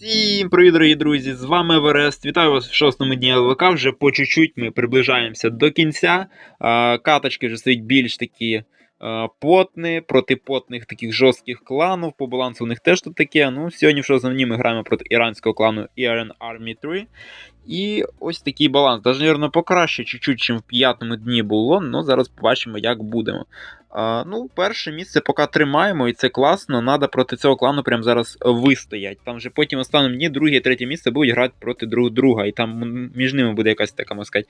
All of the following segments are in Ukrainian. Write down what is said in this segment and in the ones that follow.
Всім привіт, дорогі друзі! З вами Верест. Вітаю вас в шостому дні ЛВК. Вже по чуть-чуть ми приближаємося до кінця. Каточки вже стоять більш такі потні, проти потних таких жорстких кланів. По балансу у них теж тут таке. Ну, сьогодні в шостому дні ми граємо проти іранського клану Iran Army 3. І ось такий баланс. Даже, мабуть, покраще чуть-чуть, чим в п'ятому дні було, але зараз побачимо, як будемо. А, ну, перше місце поки тримаємо, і це класно. Надо проти цього клану прямо зараз вистоять. Там вже потім останнім дні друге і третє місце будуть грати проти друг друга. І там між ними буде якась така, можна сказати,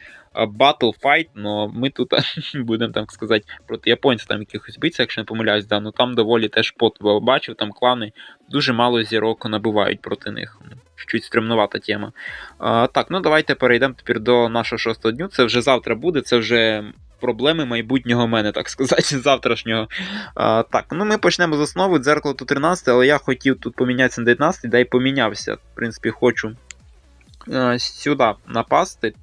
батл файт, але ми тут будемо так сказати проти японців там якихось битися, якщо не помиляюсь, да, ну там доволі теж пот бачив, там клани дуже мало зірок набивають проти них. Чуть стремнувата тема. А, так, ну давайте перейдемо тепер до нашого шостого дню. Це вже завтра буде, це вже проблеми майбутнього мене, так сказати, завтрашнього. А, так, ну ми почнемо з основи. Дзеркало тут 13, але я хотів тут помінятися на 19, да й помінявся. В принципі, хочу сюди напасти.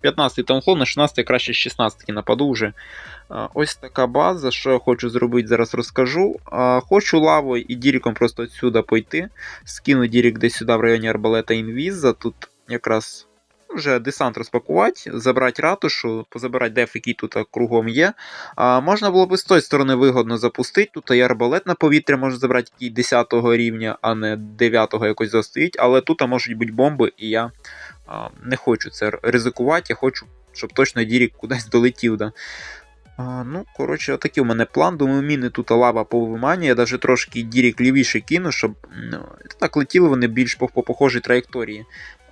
15 таунхол, на 16-й краще з 16 нападу вже. Ось така база. Що я хочу зробити, зараз розкажу. Хочу лавою і діріком просто отсюди пойти. Скину дірік десь сюди в районі арбалета інвіза. Тут якраз вже десант розпакувати, забрати ратушу, позабирати деф, який тут кругом є. А, Можна було б з тої сторони вигодно запустити. Тут і арбалет на повітря може забрати який 10 рівня, а не 9 якось застоїть. Але тут можуть бути бомби, і я не хочу це ризикувати. Я хочу, щоб точно Дірік кудись долетів. Да. А, ну, коротше, отакий у мене план. Думаю, міни тут лава по вимані. Я навіть трошки Дірік лівіше кину, щоб ну, так летіли вони більш по, по похожій траєкторії.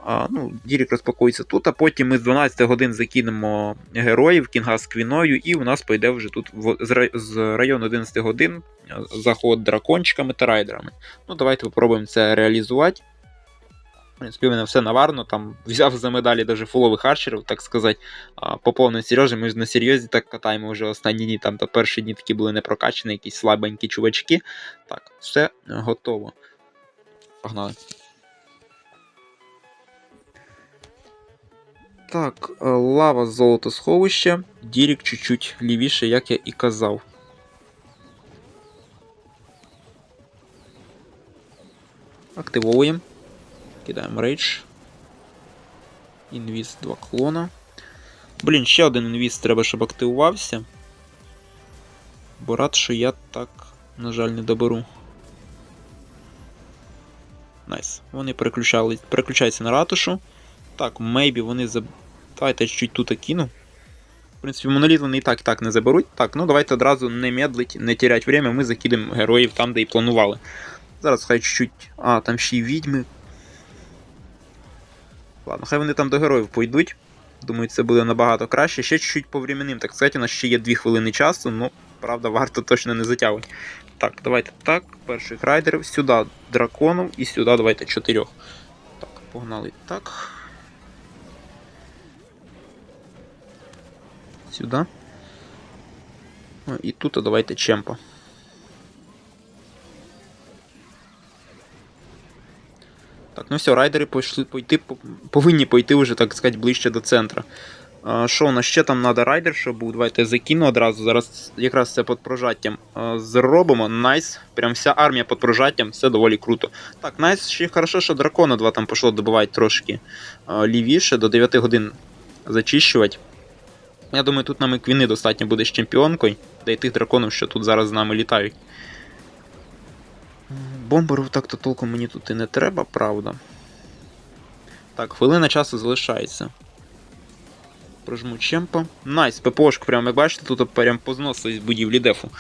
А, ну, Дірік розпакується тут, а потім ми з 12 годин закинемо героїв, кінга з квіною, і у нас пойде вже тут в, з, з району 11 годин заход дракончиками та райдерами. Ну, давайте попробуємо це реалізувати. В принципі, в мене все наварно, там взяв за медалі даже фулових арчерів, так сказати, по повній серйозі. Ми ж на серйозі так катаємо вже останні дні, там то перші дні такі були не прокачані, якісь слабенькі чувачки. Так, все готово. Погнали. Так, е, лава золото сховище. Дірік чуть-чуть лівіше, як я і казав. Активовуємо. Кидаємо рейдж. Інвіз 2 клона. Блін, ще один інвіз треба, щоб активувався. Бо рад, що я так, на жаль, не доберу. Найс. Вони переключаються на ратушу. Так, мейбі вони заб... Давайте чуть-чуть тут кину. В принципі, моноліт вони і так і так не заберуть. Так, ну давайте одразу не медлить, не терять время, ми закидемо героїв там, де і планували. Зараз хай чуть-чуть. А, там ще й відьми. Ладно, хай вони там до героїв пойдуть. Думаю, це буде набагато краще. Ще чуть-чуть по временним, так сказати, у нас ще є 2 хвилини часу, ну, правда, варто точно не затягувати. Так, давайте так. Перших райдерів, сюди драконів і сюди давайте чотирьох. Так, погнали так. Сюди. Ну, І тут давайте чемпа. Ну все, райдери пішли пойти, повинні пойти вже, так сказати, ближче до центра. А, Що у нас ще там треба райдер, щоб був? Давайте закину одразу. Зараз якраз це під прожаттям зробимо. Найс. Прям вся армія під прожаттям, все доволі круто. Так, найс, ще хорошо, що дракона 2 там пішло добивати трошки лівіше, до 9 годин зачищувати. Я думаю, тут нам і квіни достатньо буде з чемпіонкою, да й тих драконів, що тут зараз з нами літають. Бомберів так-то толком мені тут і не треба, правда. Так, хвилина часу залишається. Прожму чемпа. Найс, ППОшку, прямо як бачите, тут прям позносили з будівлі дефу.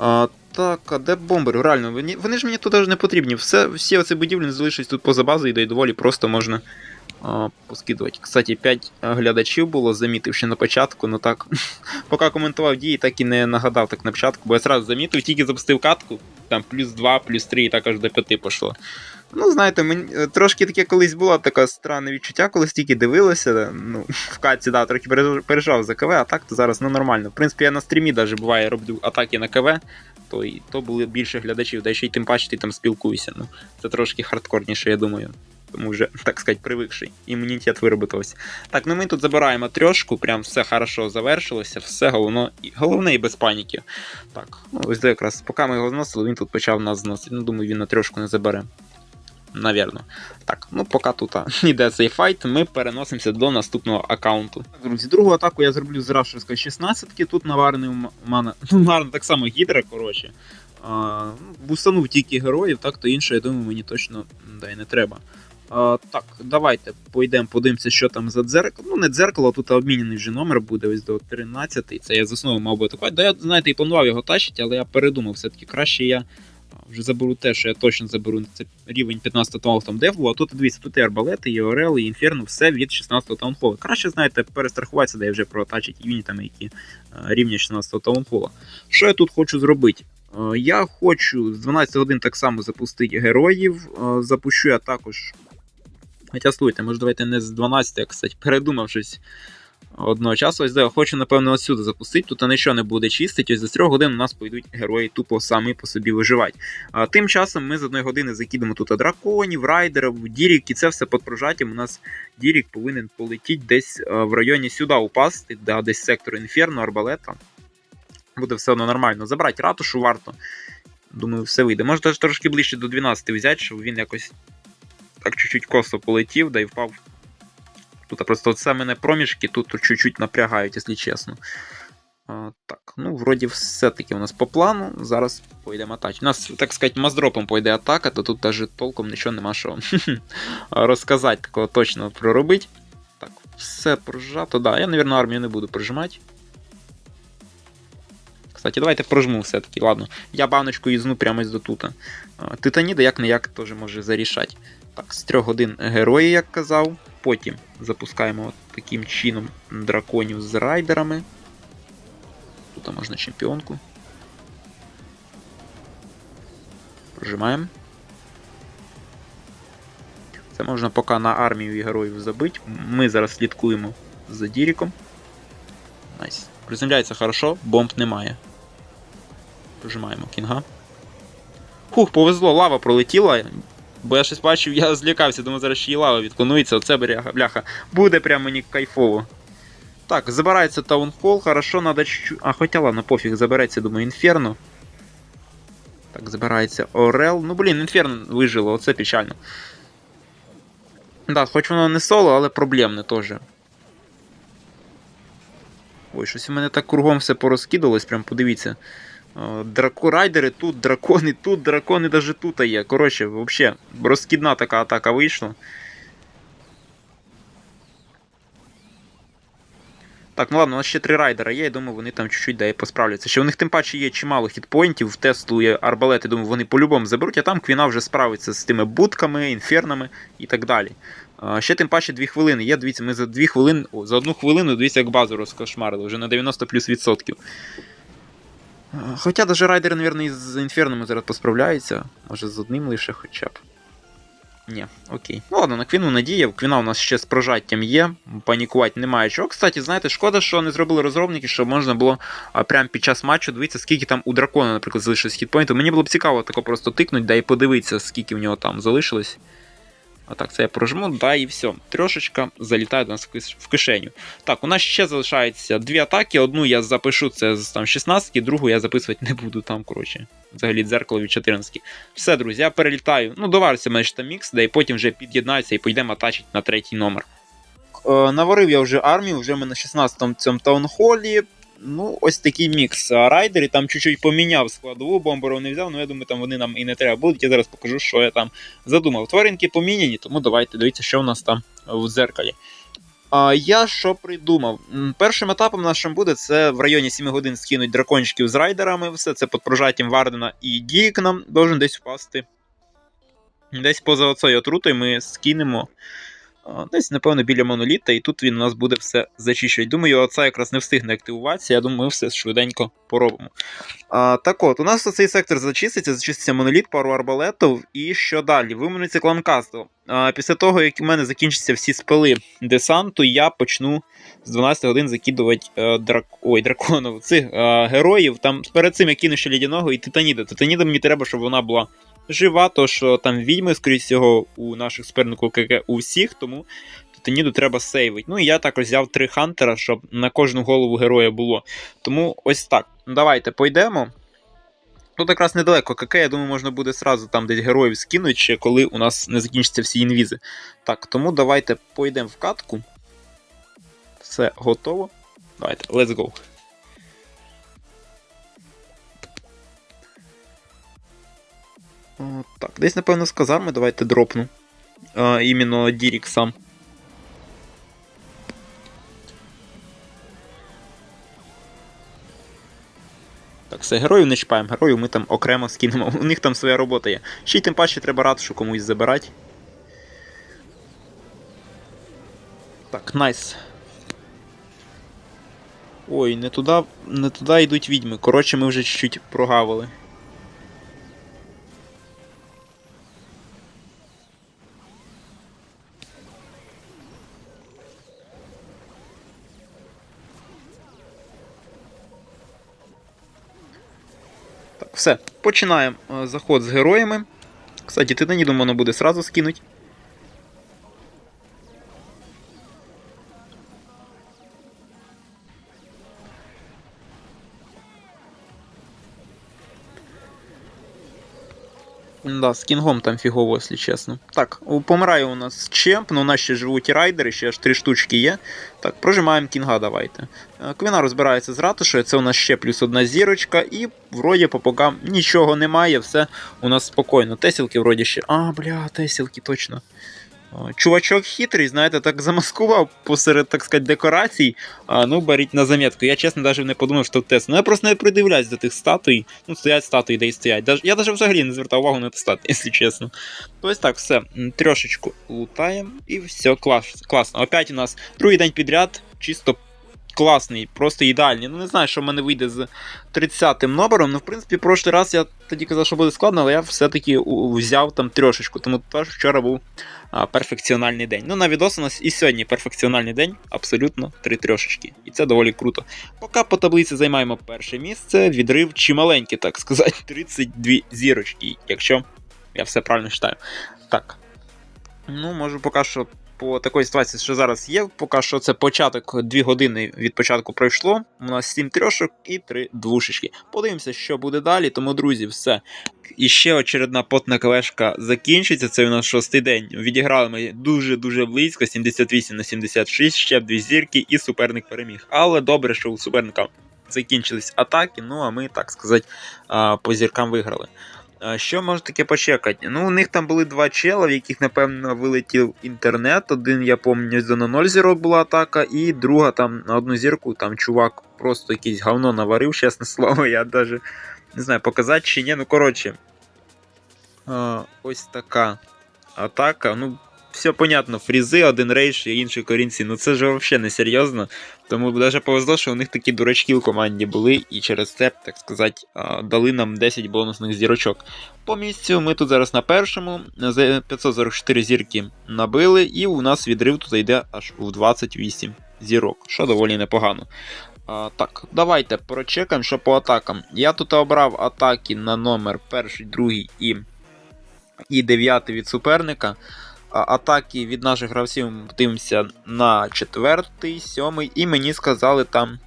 А, так, а де бомбери? Реально, вони, вони ж мені тут навіть не потрібні. Все, всі оці будівлі залишились тут поза базою, й доволі просто можна а, поскидувати. Кстати, 5 глядачів було, замітив ще на початку, ну так. Поки коментував дії, так і не нагадав так на початку, бо я сразу замітив, тільки запустив катку, там плюс 2, плюс 3 і так аж до 5 пішло. Ну, знаєте, мені е, трошки таке колись було таке странне відчуття, коли стільки дивилося. Ну, в каці, да, трохи пережав за КВ, а так то зараз ну, нормально. В принципі, я на стрімі навіть буває роблю атаки на КВ, то, і, то були більше глядачів, да ще й тим паче ти там спілкуєшся. Ну, це трошки хардкорніше, я думаю. Тому вже, так сказати, привикший. Імунітет виробитався. Так, ну ми тут забираємо трьошку, прям все хорошо завершилося, все головно, і- головне і без паніки. Так, ну ось де якраз, поки ми його зносили, він тут почав нас зносити. Ну, думаю, він на трьошку не забере. Навірно. Так, ну поки тут йде цей файт, ми переносимося до наступного аккаунту. Друзі, другу атаку я зроблю з рашерської 16 Тут наварений у мене. Ну, наварений так само гідра, коротше. Ну, бустанув тільки героїв, так то інше, я думаю, мені точно да, й не треба. Так, давайте пойдемо, подивимося, що там за дзеркало. Ну, не дзеркало, тут обмінений вже номер буде ось до 13. Це я з основи мав би атакувати. Да я, знаєте, і планував його тащити, але я передумав, все-таки краще я вже заберу те, що я точно заберу. Це рівень 15 таунхол там був, а тут дивіться, тут і арбалети, і орел, і інферно, все від 16 таунхола. Краще, знаєте, перестрахуватися, де я вже протачить юнітами, які рівня 16 таунхола. Що я тут хочу зробити? Я хочу з 12 годин так само запустити героїв. Запущу я також. Хоча слухайте, може давайте не з 12, я, кстати, передумав щось одного часу. Ось да, хочу, напевно, отсюди запустити. Тут нічого не буде чистити. Ось за 3 годин у нас пойдуть герої тупо самі по собі виживати. А тим часом ми з одної години закидемо тут драконів, райдерів, дірік, і це все під прожаттям. У нас дірік повинен полетіти десь в районі сюди упасти, да, десь сектор інферно, арбалета. Буде все одно нормально. Забрати ратушу варто. Думаю, все вийде. Можете трошки ближче до 12 взяти, щоб він якось так чуть-чуть косо полетів, да й впав. Тут просто це мене проміжки, тут чуть-чуть напрягають, якщо чесно. А, так, ну, вроді все-таки у нас по плану. Зараз пойдемо атач. У нас, так сказати, маздропом пойде атака, то тут навіть толком нічого нема що розказати, такого точно проробити. Так, все прожато. Да, я, мабуть, армію не буду прижимати. Кстати, давайте прожму все-таки, ладно. Я баночку юзну прямо до тута. Титаніда як не як теж може зарішати. Так, з 3 годин герої, як казав. Потім запускаємо от таким чином драконів з райдерами. Тут можна чемпіонку. Прожимаємо. Це можна поки на армію і героїв забити. Ми зараз слідкуємо за Діріком. Найс. Приземляється хорошо, бомб немає. Прожимаємо кінга. Хух, повезло, лава пролетіла. Бо я щось бачив, я злякався, думаю, зараз ще й лава відклонується, оце бляха, бляха. Буде прямо мені кайфово. Так, забирається таунхол, хорошо, надо чуть-чуть. А, хоча ладно, пофіг, забереться, думаю, інферно. Так, забирається Орел. Ну, блін, інферно вижило, оце печально. Да, хоч воно не соло, але проблемне теж. Ой, щось у мене так кругом все порозкидалось, прям подивіться. Е, Драко райдери тут, дракони тут, дракони навіть тут є. Коротше, взагалі, розкидна така атака вийшла. Так, ну ладно, у нас ще три райдера є, я думаю, вони там чуть-чуть да, і посправляться. Ще у них тим паче є чимало хітпоінтів, в Теслу є арбалети, думаю, вони по-любому заберуть, а там Квіна вже справиться з тими будками, інфернами і так далі. А, ще тим паче 2 хвилини. Є, дивіться, ми за 2 хвилини, о, за одну хвилину, дивіться, як базу розкошмарили, вже на 90 плюс відсотків. Хоча навіть райдери, мабуть, із інфернами зараз посправляються. Може з одним лише хоча б. Ні, окей. Ну ладно, на Квіну надія. Квіна у нас ще з прожаттям є. Панікувати немає чого. Кстати, знаєте, шкода, що не зробили розробники, щоб можна було прямо під час матчу дивитися, скільки там у дракона, наприклад, залишилось хітпоінтів. Мені було б цікаво тако просто тикнути, да і подивитися, скільки в нього там залишилось. А так, це я прожму, да, і все. Трошечка залітає до нас в кишеню. Так, у нас ще залишається дві атаки. Одну я запишу це з там 16, другу я записувати не буду там, коротше. Взагалі дзеркало від 14. Все, друзі, я перелітаю. Ну, довариться мене там мікс, да і потім вже під'єднаюся і поїдемо атачити на третій номер. Е, наварив я вже армію, вже ми на 16-му цьому таунхолі. Ну, ось такий мікс. А райдері там чуть-чуть поміняв складову, бомберу не взяв, ну я думаю, там вони нам і не треба будуть. Я зараз покажу, що я там задумав. Тваринки поміняні, тому давайте дивіться, що у нас там в дзеркалі. А я що придумав? Першим етапом нашим буде це в районі 7 годин скинуть дракончиків з райдерами. Все це під прожаттям Вардена і Дік нам должен десь впасти. Десь поза оцею отрутою ми скинемо. А, Десь, напевно, біля моноліта, і тут він у нас буде все зачищувати. Думаю, оце якраз не встигне активуватися. Я думаю, ми все швиденько поробимо. А, так от, у нас цей сектор зачиститься, зачиститься моноліт, пару арбалетів. І що далі? Виманиться кланкастл. А, після того, як у мене закінчаться всі спели десанту, я почну з 12 годин закидувати е, драк... Ой, драконів, цих е, героїв. Там перед цим я кину ще лідяного і титаніда. Титаніда мені треба, щоб вона була жива, то що там відьми, скоріш всього, у наших суперників КК у всіх, тому Титаніду треба сейвити. Ну і я також взяв три хантера, щоб на кожну голову героя було. Тому ось так. Давайте пойдемо. Тут якраз недалеко КК, я думаю, можна буде сразу там десь героїв скинути, ще коли у нас не закінчаться всі інвізи. Так, тому давайте пойдемо в катку. Все готово. Давайте, let's go. Так, десь, напевно, з казарми давайте дропну. А, іменно Дірік сам. Так, все, героїв не чіпаємо, героїв ми там окремо скинемо. У них там своя робота є. Ще й тим паче треба ратушу комусь забирати. Так, найс. Ой, не туди, не туди йдуть відьми. Коротше, ми вже чуть-чуть прогавили. Все, починаємо е, заход з героями. Кстати, титаніду воно буде сразу скинуть. Да, з кінгом там фігово, якщо чесно. Так, помирає у нас чемп, ну у нас ще живуть райдери, ще аж три штучки є. Так, прожимаємо кінга, давайте. Е, Квіна розбирається з ратушею, це у нас ще плюс одна зірочка, і вроді по бокам нічого немає, все у нас спокійно. Тесілки вроді ще. А, бля, тесілки, точно. О, Чувачок хитрий, знаєте, так замаскував посеред, так сказати, декорацій. А, ну, беріть на замітку. Я чесно навіть не подумав, що тест. Ну я просто не придивляюсь до тих статуй. Ну, стоять статуї, де і стоять. Даже- Я навіть взагалі не звертав увагу на ті статуї, якщо чесно. Ось так, все, трьошечку лутаємо і все, клас, класно. Опять у нас другий день підряд, чисто класний, просто ідеальний. Ну не знаю, що в мене вийде з 30-м номером. Ну, в принципі, прошлий раз я тоді казав, що буде складно, але я все-таки взяв там трьошечку. Тому теж вчора був а, перфекціональний день. Ну, на відос у нас і сьогодні перфекціональний день, абсолютно три трьошечки. І це доволі круто. Поки по таблиці займаємо перше місце, відрив чималенький, так сказати, 32 зірочки, якщо я все правильно читаю. Так. Ну, можу поки що по такій ситуації, що зараз є, поки що це початок 2 години від початку пройшло. У нас 7 трьошок і 3 двушечки. Подивимося, що буде далі. Тому, друзі, все. І ще очередна потна калешка закінчиться. Це у нас шостий день. Відіграли ми дуже-дуже близько, 78 на 76, ще дві зірки, і суперник переміг. Але добре, що у суперника закінчились атаки, ну а ми, так сказати, по зіркам виграли. Що можна таке почекати? Ну, у них там були два чела, в яких, напевно, вилетів інтернет. Один, я пам'ятаю, на 0 зірок була атака, і друга там на одну зірку, там чувак просто якийсь говно наварив, чесне слово, я навіть не знаю, показати чи ні. Ну, коротше, ось така атака. Ну, все понятно, фрізи, один рейш і інші корінці. Ну це ж взагалі не серйозно. Тому навіть повезло, що у них такі дурачки в команді були, і через це, так сказати, дали нам 10 бонусних зірочок. По місцю ми тут зараз на першому, за 544 зірки набили, і у нас відрив тут йде аж у 28 зірок, що доволі непогано. А, так, давайте прочекаємо, що по атакам. Я тут обрав атаки на номер перший, другий і, і дев'ятий від суперника. Атаки від наших гравців дивимося на четвертий, сьомий, і мені сказали там.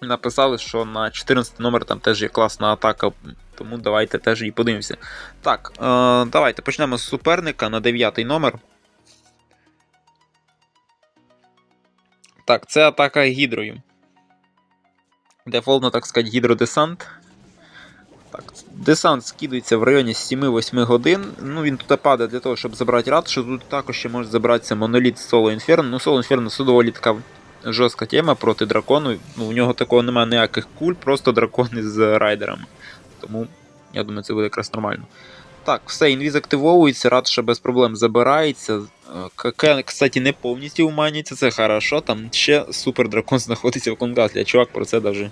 Написали, що на 14 номер там теж є класна атака, тому давайте теж її подивимося. Так, е, давайте почнемо з суперника на 9 номер. Так, це атака гідрою. Дефолтно, так сказати, гідродесант. Так, десант скидується в районі 7-8 годин. Ну, він тут падає для того, щоб забрати ратушу. Тут також ще може забратися моноліт Соло Інферно. Ну, Соло Інферно це доволі така жорстка тема проти дракону. Ну, у нього такого немає ніяких куль, просто дракони з райдерами. Тому, я думаю, це буде якраз нормально. Так, все, інвіз активовується, ратуша без проблем забирається. Е, кстати, не повністю уманюється, це хорошо. Там ще супер дракон знаходиться в конгаслі, а чувак про це навіть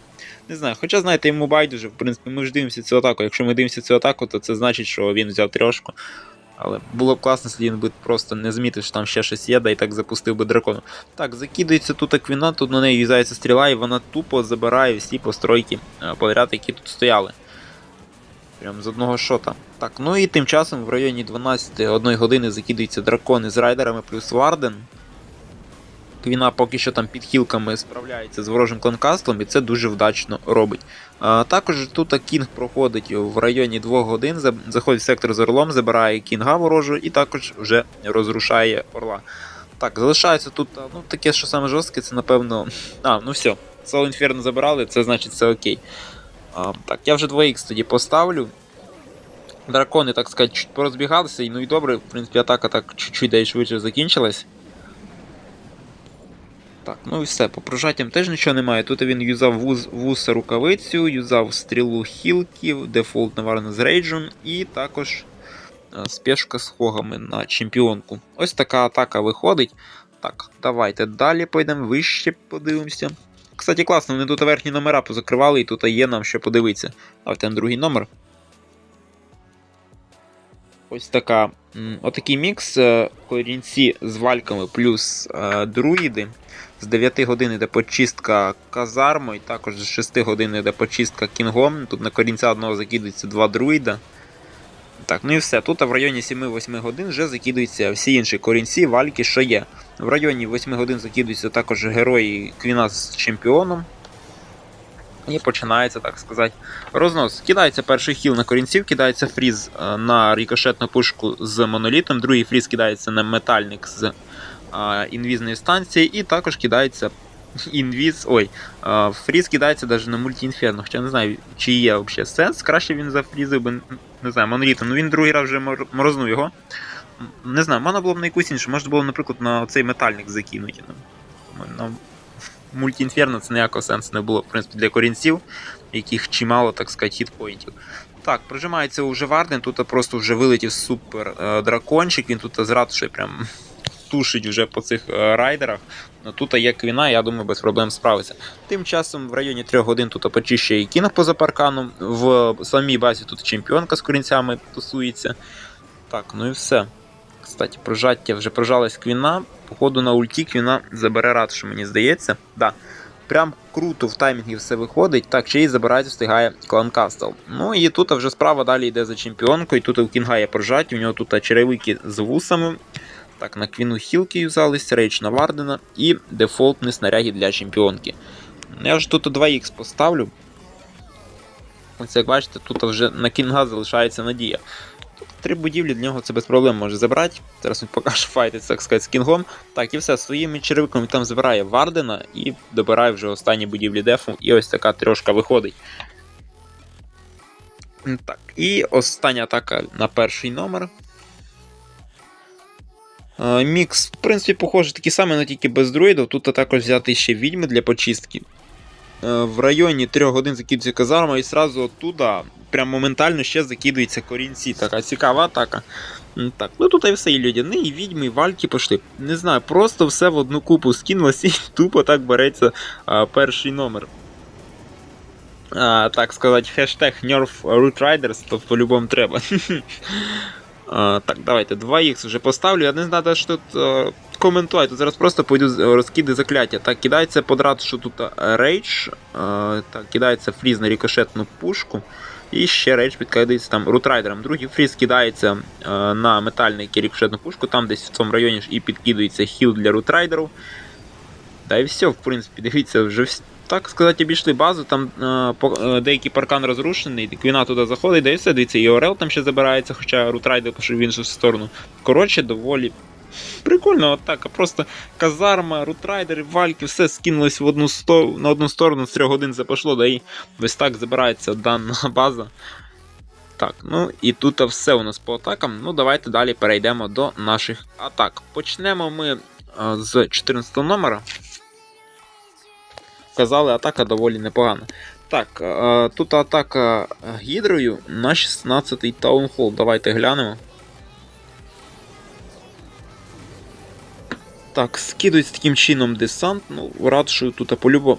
не знаю. Хоча, знаєте, йому байдуже, в принципі, ми ж дивимося цю атаку. Якщо ми дивимося цю атаку, то це значить, що він взяв трьошку. Але було б класно, якщо він би просто не змітив, що там ще щось є, да і так запустив би дракону. Так, закидається тут аквіна, тут на неї в'язається стріла, і вона тупо забирає всі постройки е, подряд, які тут стояли. Прям з одного шота. Так, ну і тим часом в районі 12 одної години закидаються дракони з райдерами плюс Варден. Квіна поки що там під хілками справляється з ворожим кланкастлом, і це дуже вдачно робить. А, також тут Кінг проходить в районі 2 годин, заходить в сектор з орлом, забирає кінга ворожу і також вже розрушає орла. Так, залишається тут ну, таке, що саме жорстке, це напевно. А, ну все. Сол Інферно забирали, це значить все окей. А, так, я вже 2х тоді поставлю. Дракони, так сказати, чуть порозбігалися, ну і добре, в принципі, атака так чуть-чуть дай швидше закінчилась. Так, ну і все, по прожаттям теж нічого немає. Тут він юзав вуз, вуса рукавицю, юзав стрілу хілків, дефолт наварно з рейджем і також е, спешка з хогами на чемпіонку. Ось така атака виходить. Так, давайте далі пойдемо, вище подивимося. Кстати, класно, вони тут верхні номера позакривали, і тут є нам що подивитися. Давайте на другий номер. Ось така. Отакий мікс е, корінці з вальками плюс е, друїди. З 9 годин йде почистка казармою, також з 6 годин йде почистка кінгом. Тут на корінця одного закидується два друїда. Так, ну і все. Тут в районі 7-8 годин вже закидуються всі інші корінці, вальки, що є. В районі 8 годин закидуються також герої Квіна з чемпіоном. І починається, так сказати, рознос. Кидається перший хіл на корінців, кидається фріз е, на рікошетну пушку з монолітом, другий фріз кидається на метальник з е, інвізної станції, і також кидається інвіз. Ой, фріз кидається навіть на мультіінферно. Хоча не знаю, чи є взагалі сенс. Краще він зафрізив би, не знаю, монолітом. Ну він другий раз вже морознув його. Не знаю, можна було б на якусь іншу, можна було, наприклад, на цей метальник закинути. Ну, на мультіінферно це ніякого сенсу не було, в принципі, для корінців, яких чимало, так сказати, хітпоінтів. Так, прожимається уже Варден, тут просто вже вилетів супер е, дракончик, він тут з ратушею прям тушить вже по цих е, райдерах. Ну, тут є квіна, я думаю, без проблем справиться. Тим часом в районі 3 годин тут почищає і кінг поза парканом. В самій базі тут чемпіонка з корінцями тусується. Так, ну і все. Кстати, прожаття вже прожалась квіна. Походу на ульті квіна забере ратушу, мені здається. Да. Прям круто в таймінгі все виходить. Так, ще й забирається, встигає клан Кастл. Ну і тут вже справа далі йде за чемпіонкою. Тут у Кінга є прожаття, у нього тут черевики з вусами. Так, на квіну хілки юзались, рейдж на Вардена і дефолтні снаряги для чемпіонки. Я ж тут 2х поставлю. Ось як бачите, тут вже на кінга залишається надія. Тут три будівлі для нього це без проблем може забрати. Зараз він покаже файти, так сказати, з кінгом. Так, і все, своїми черевиками там забирає Вардена і добирає вже останні будівлі дефу. І ось така трьошка виходить. Так, і остання атака на перший номер. Е, Мікс, в принципі, похожий такий самий, але тільки без друїдів. Тут також взяти ще відьми для почистки. Е, В районі 3 годин закидується казарма і сразу оттуда прям моментально ще закидуються корінці. Така цікава атака. Так, ну тут і все, і людяни, і відьми, і вальки пішли. Не знаю, просто все в одну купу скинулось і тупо так береться а, перший номер. А, так сказати, хештег Nerf Root Riders, то по-любому треба. А, так, давайте 2х вже поставлю. Я не знаю, що тут е, коментувати. Тут зараз просто пойду розкиди закляття. Так, кидається подряд, що тут рейдж. Е, так, кидається фріз на рікошетну пушку. І ще рейдж підкидається там рутрайдером. Другий фріз кидається е, на метальний рікошетну пушку, там десь в цьому районі ж і підкидується хіл для рутрайдерів. Та і все, в принципі, дивіться, вже так сказати, обійшли базу, там е, е, деякий паркан розрушений, Квіна туди заходить, да і все, дивіться, і Орел там ще забирається, хоча рутрайдер пішов в іншу сторону. Коротше, доволі прикольно, атака. Просто казарма, рутрайдери, вальки, все скинулось в одну сто... на одну сторону, з трьох годин це да і ось так забирається дана база. Так, ну і тут все у нас по атакам. Ну, давайте далі перейдемо до наших атак. Почнемо ми е, з 14 номера. Казали, атака доволі непогана. Так, е, тут атака гідрою на 16-й таунхол. Давайте глянемо. Так, скидують таким чином десант. Ну, радшу тут по-любому.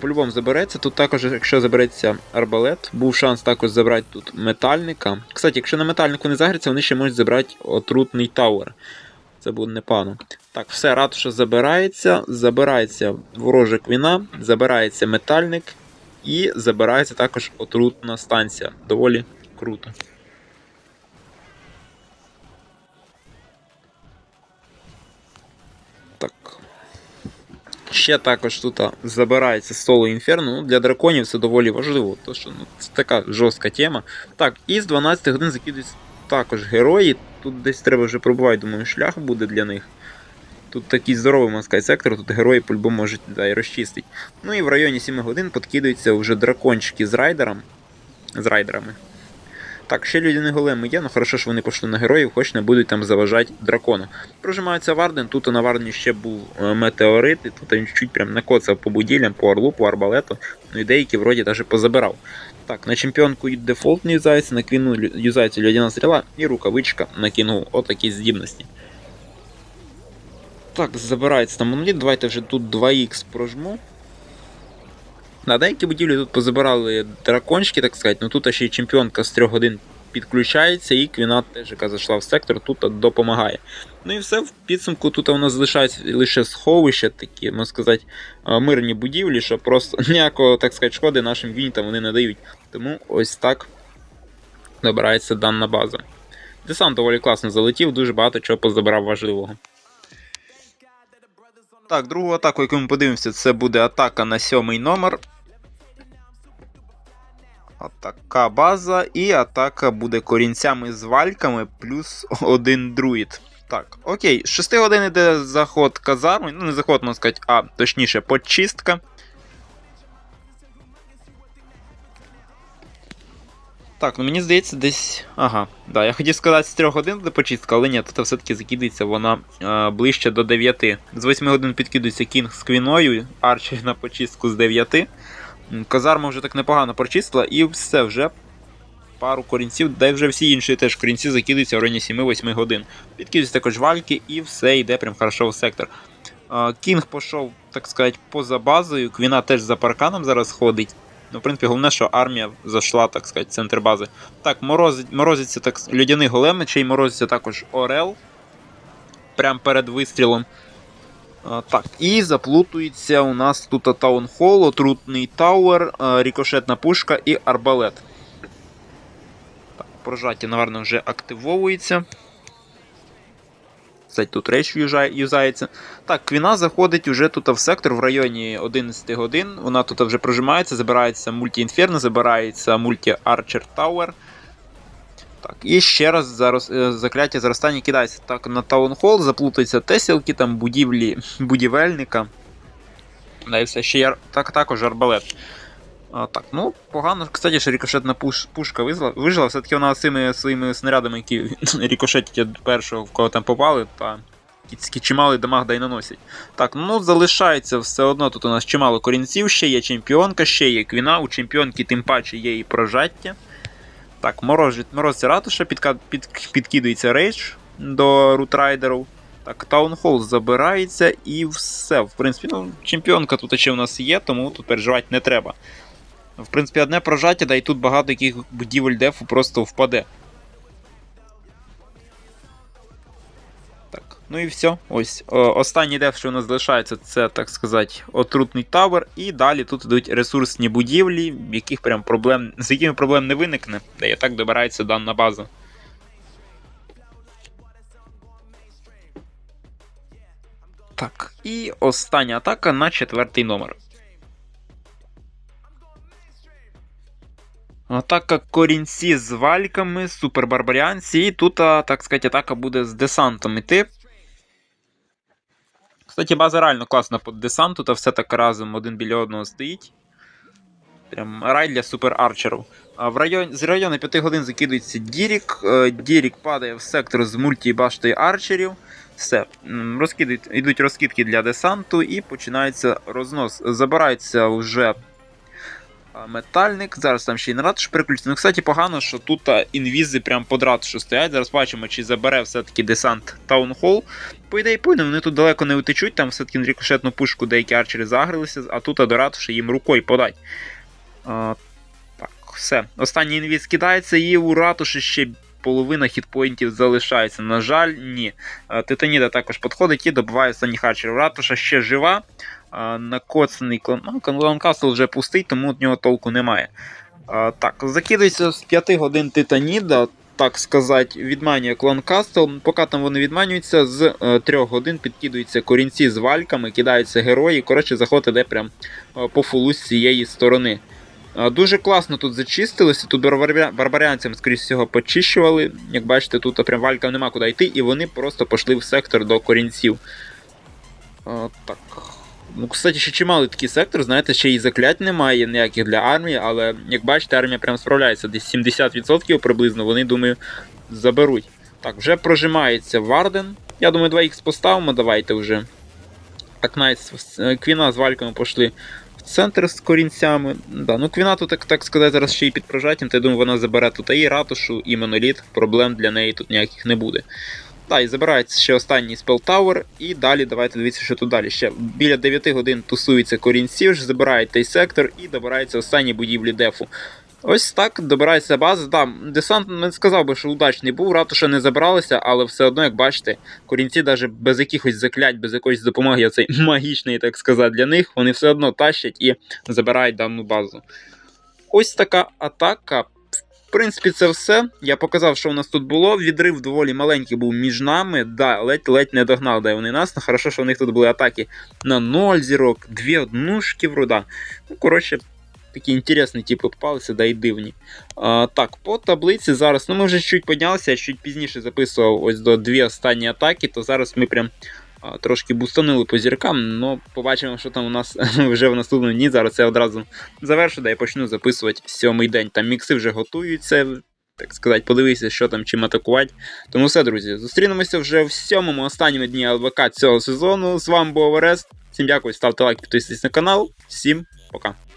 По-любому забереться. Тут також, якщо забереться арбалет, був шанс також забрати тут метальника. Кстати, якщо на метальнику не загриться, вони ще можуть забрати отрутний тауер. Це буде непогано. Так, все, ратуша забирається, забирається ворожа квіна, забирається метальник і забирається також отрутна станція. Доволі круто. Так. ще також тут забирається соло інферно. Ну, для драконів це доволі важливо, то що ну, це така жорстка тема. Так, і з 12 годин закидують також герої. Тут десь треба вже пробувати, думаю, шлях буде для них. Тут такий здоровий маскай сектор, тут герої по-любому можуть да, і розчистити. Ну і в районі 7 годин подкидаються вже дракончики з райдером. З райдерами. Так, ще людяні големи є, ну хорошо, що вони пішли на героїв, хоч не будуть там заважати дракону. Прожимається Варден, тут на Вардені ще був е, метеорит, і тут він чуть прям накоцав по буділям, по орлу, по арбалету, ну і деякі вроді навіть позабирав. Так, на чемпіонку дефолт не юзається, на квіну юзається людяна стріла і рукавичка накинув отакі здібності. Так, забирається там моноліт, давайте вже тут 2х прожму. На деякі будівлі тут позабирали дракончики, так сказати, ну тут ще й чемпіонка з 3 годин підключається, і Квіна теж, яка зайшла в сектор, тут допомагає. Ну і все, в підсумку тут у нас залишається лише сховища, такі, можна сказати, мирні будівлі, що просто ніякого, так сказати, шкоди нашим юнітам вони не дають. Тому ось так добирається дана база. Десант доволі класно залетів, дуже багато чого позабирав важливого. Так, другу атаку, яку ми подивимося, це буде атака на сьомий номер. Атака база, і атака буде корінцями з вальками плюс один друїд. Так, окей, з 6 годин йде заход казарми, ну не заход, можна сказати, а точніше почистка. Так, ну мені здається, десь. Ага, да, я хотів сказати з 3 годин буде почистка, але ні, тут все-таки закидається вона е, ближче до 9. З 8 годин підкидується кінг з квіною, арчер на почистку з 9. Казарма вже так непогано прочистила, і все вже пару корінців, де вже всі інші теж корінці закидаються в районі 7-8 годин. Підкидуються також вальки, і все йде прям хорошо в сектор. А, Кінг пішов, так сказати, поза базою. Квіна теж за парканом зараз ходить. Ну, в принципі, головне, що армія зайшла, так сказати, в центр бази. Так, морозить, морозиться так, с- людяний голем, чий морозиться також Орел. Прямо перед вистрілом. А, так, і заплутується у нас тут таунхол, отрутний тауер, рікошетна пушка і арбалет. Так, прожаття, напевно, вже активовується. Кстати, тут юза- юзається. Так, Квіна заходить уже тут в сектор в районі 11 годин. Вона тут вже прожимається, забирається мульті-інферно, забирається мульті-арчер Тауер. Так, і ще раз зараз е, закляття зростання кидається так на таунхол, заплутаються тесілки, там будівлі будівельника. Да, і все ще є так, також арбалет. А, так, ну, погано, кстати, що рікошетна пуш, пушка вижила, вижила, все-таки вона цими своїми снарядами, які рікошетять першого, в кого там попали, та чималий дамаг да й наносять. Так, ну залишається все одно. Тут у нас чимало корінців, ще є чемпіонка, ще є квіна. У чемпіонки тим паче є і прожаття. Так, мороз, морозиться ратуша, підка, під, підкидується рейдж до рутрайдерів. Так, таунхол забирається і все. В принципі, ну, чемпіонка тут ще у нас є, тому тут переживати не треба. В принципі, одне прожаття, да і тут багато яких будівель дефу просто впаде. Так, ну і все. Ось. О, останній деф, що у нас залишається, це, так сказати, отрутний тавер. І далі тут йдуть ресурсні будівлі, яких прям проблем, з якими проблем не виникне, де і так добирається дана база. Так, і остання атака на четвертий номер. Атака корінці з вальками, супербарбаріанці, і тут, так сказати, атака буде з десантом іти. Кстати, база реально класна під десант, тут все так разом один біля одного стоїть. Прям рай для суперарчерів. В район, з району 5 годин закидується Дірік. е, Дірік падає в сектор з мультібаштою арчерів. Все, м, розкидають, йдуть розкидки для десанту і починається рознос. Забирається вже метальник. Зараз там ще й на ратуш переключиться. Ну, кстати, погано, що тут інвізи прям под ратушу стоять. Зараз бачимо, чи забере все-таки десант Таунхол. По ідеї, повинен, вони тут далеко не утечуть, там все-таки на рикошетну пушку деякі арчери загрилися, а тут до ратуші їм рукою подать. А, так, все. Останній інвіз кидається, і у ратуші ще половина хітпоінтів залишається. На жаль, ні. Титаніда також підходить і добиває останніх арчерів. Ратуша ще жива. Накоцаний клан. Ну, вже пустий, тому від нього толку немає. А, так, закидається з 5 годин Титаніда. так сказати, відманює клан. Поки там вони відманюються, з е, трьох годин підкидуються корінці з вальками, кидаються герої. Коротше, заход іде прям е, по фулу з цієї сторони. Е, Дуже класно тут зачистилося. Тут барбарянцям, скоріш всього, почищували. Як бачите, тут прям валькам нема куди йти, і вони просто пішли в сектор до корінців. Е, Так. Ну, кстати, ще чималий такий сектор, знаєте, ще і заклять немає ніяких для армії, але як бачите, армія прям справляється. Десь 70% приблизно вони, думаю, заберуть. Так, вже прожимається Варден. Я думаю, 2х поставимо, давайте вже. Так, найс. Квіна з вальками пішли в центр з корінцями. Да, ну Квіна тут, так, так сказати, зараз ще й під прожаттям, то я думаю, вона забере тут і ратушу, і моноліт. Проблем для неї тут ніяких не буде. Так, і забирається ще останній спел Tower, і далі давайте дивіться, що тут далі. Ще біля 9 годин тусується корінців, ж забирають той сектор і добирається останні будівлі дефу. Ось так добирається база. Да, десант не сказав би, що удачний був, ратуша не забралися, але все одно, як бачите, корінці навіть без якихось заклять, без якоїсь допомоги, оцей магічний, так сказати, для них, вони все одно тащать і забирають дану базу. Ось така атака. В принципі, це все. Я показав, що у нас тут було. Відрив доволі маленький був між нами. Да, ледь-ледь не догнав, де вони нас. Ну, хорошо, що у них тут були атаки на 0 зірок, дві однушки врода. Ну, коротше, такі інтересні типи попалися, да і дивні. А, так, по таблиці зараз. Ну, ми вже чуть піднялися, я чуть пізніше записував ось до дві останні атаки, то зараз ми прям. Трошки бустанули по зіркам, але побачимо, що там у нас вже в наступному дні. Зараз я одразу завершу, да і почну записувати сьомий день. Там мікси вже готуються, так сказати, подивися, що там чим атакувати. Тому все, друзі, зустрінемося вже в сьомому останньому дні ЛВК цього сезону. З вами був Орест. Всім дякую, ставте лайк, підписуйтесь на канал. Всім пока.